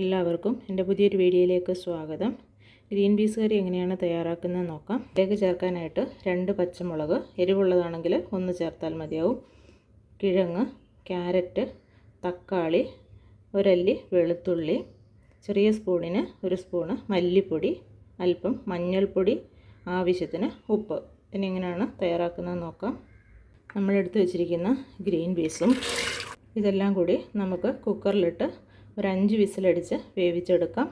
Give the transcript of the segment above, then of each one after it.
എല്ലാവർക്കും എന്റെ പുതിയൊരു വീഡിയോയിലേക്ക് സ്വാഗതം. ഗ്രീൻ പീസ് കറി എങ്ങനെയാണ് തയ്യാറാക്കുന്നത് നോക്കാം. ഇതിലേക്ക് ചേർക്കാനായിട്ട് രണ്ട് പച്ചമുളക് എരിവുള്ളതാണെങ്കിൽ ഒന്ന് ചേർത്താൽ മതിയാവും. കിഴങ്ങ് ക്യാരറ്റ് തക്കാളി ഒരല്ലി വെളുത്തുള്ളി ചെറിയ സ്പൂണിന് ഒരു സ്പൂണ് മല്ലിപ്പൊടി അല്പം മഞ്ഞൾപ്പൊടി ആവശ്യത്തിന് ഉപ്പ്. ഇനി എങ്ങനെയാണ് തയ്യാറാക്കുന്നത് നോക്കാം. നമ്മളെടുത്ത് വെച്ചിരിക്കുന്ന ഗ്രീൻ പീസും ഇതെല്ലാം കൂടി നമുക്ക് കുക്കറിലിട്ട് ഒരു അഞ്ച് വിസിലടിച്ച് വേവിച്ചെടുക്കാം.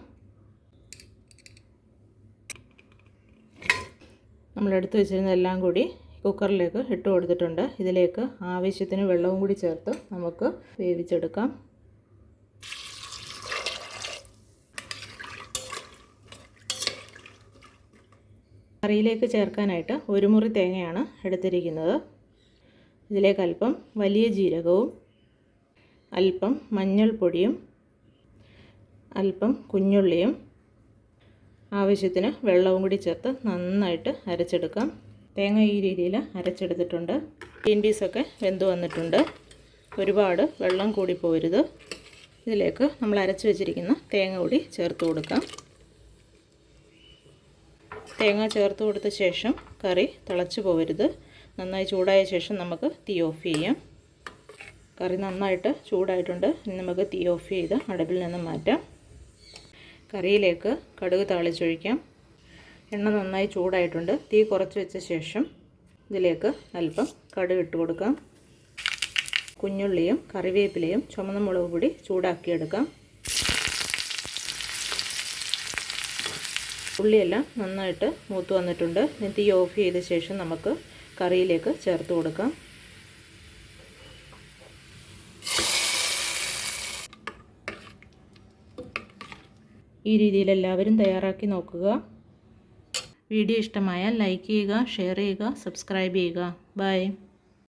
നമ്മളെടുത്ത് വെച്ചിരുന്നതെല്ലാം കൂടി കുക്കറിലേക്ക് ഇട്ട് കൊടുത്തിട്ടുണ്ട്. ഇതിലേക്ക് ആവശ്യത്തിന് വെള്ളവും കൂടി ചേർത്ത് നമുക്ക് വേവിച്ചെടുക്കാം. കറിയിലേക്ക് ചേർക്കാനായിട്ട് ഒരു മുറി തേങ്ങയാണ് എടുത്തിരിക്കുന്നത്. ഇതിലേക്ക് അല്പം വലിയ ജീരകവും അല്പം മഞ്ഞൾപ്പൊടിയും അല്പം കുഞ്ഞുള്ളിയും ആവശ്യത്തിന് വെള്ളവും കൂടി ചേർത്ത് നന്നായിട്ട് അരച്ചെടുക്കാം. തേങ്ങ ഈ രീതിയിൽ അരച്ചെടുത്തിട്ടുണ്ട്. ഗ്രീൻ പീസൊക്കെ വെന്ത് വന്നിട്ടുണ്ട്. ഒരുപാട് വെള്ളം കൂടി പോരുത്. ഇതിലേക്ക് നമ്മൾ അരച്ച് വെച്ചിരിക്കുന്ന തേങ്ങ കൂടി ചേർത്ത് കൊടുക്കാം. തേങ്ങ ചേർത്ത് കൊടുത്ത ശേഷം കറി തിളച്ച് പോകരുത് നന്നായി ചൂടായ ശേഷം നമുക്ക് തീ ഓഫ് ചെയ്യാം. കറി നന്നായിട്ട് ചൂടായിട്ടുണ്ട്. ഇനി നമുക്ക് തീ ഓഫ് ചെയ്ത് അടുപ്പിൽ നിന്ന് മാറ്റാം. കറിയിലേക്ക് കടുക് താളിച്ചൊഴിക്കാം. എണ്ണ നന്നായി ചൂടായിട്ടുണ്ട്. തീ കുറച്ച് വെച്ച ശേഷം ഇതിലേക്ക് അല്പം കടുക് ഇട്ട് കൊടുക്കാം. കുഞ്ഞുള്ളിയും കറിവേപ്പിലയും ചുമന്ന മുളക് പൊടി ചൂടാക്കിയെടുക്കാം. ഉള്ളിയെല്ലാം നന്നായിട്ട് മൂത്ത് വന്നിട്ടുണ്ട്. തീ ഓഫ് ചെയ്ത ശേഷം നമുക്ക് കറിയിലേക്ക് ചേർത്ത് കൊടുക്കാം. ഈ രീതിയിൽ എല്ലാവരും തയ്യാറാക്കി നോക്കുക. വീഡിയോ ഇഷ്ടമായാൽ ലൈക്ക് ചെയ്യുക ഷെയർ ചെയ്യുക സബ്സ്ക്രൈബ് ചെയ്യുക. ബൈ.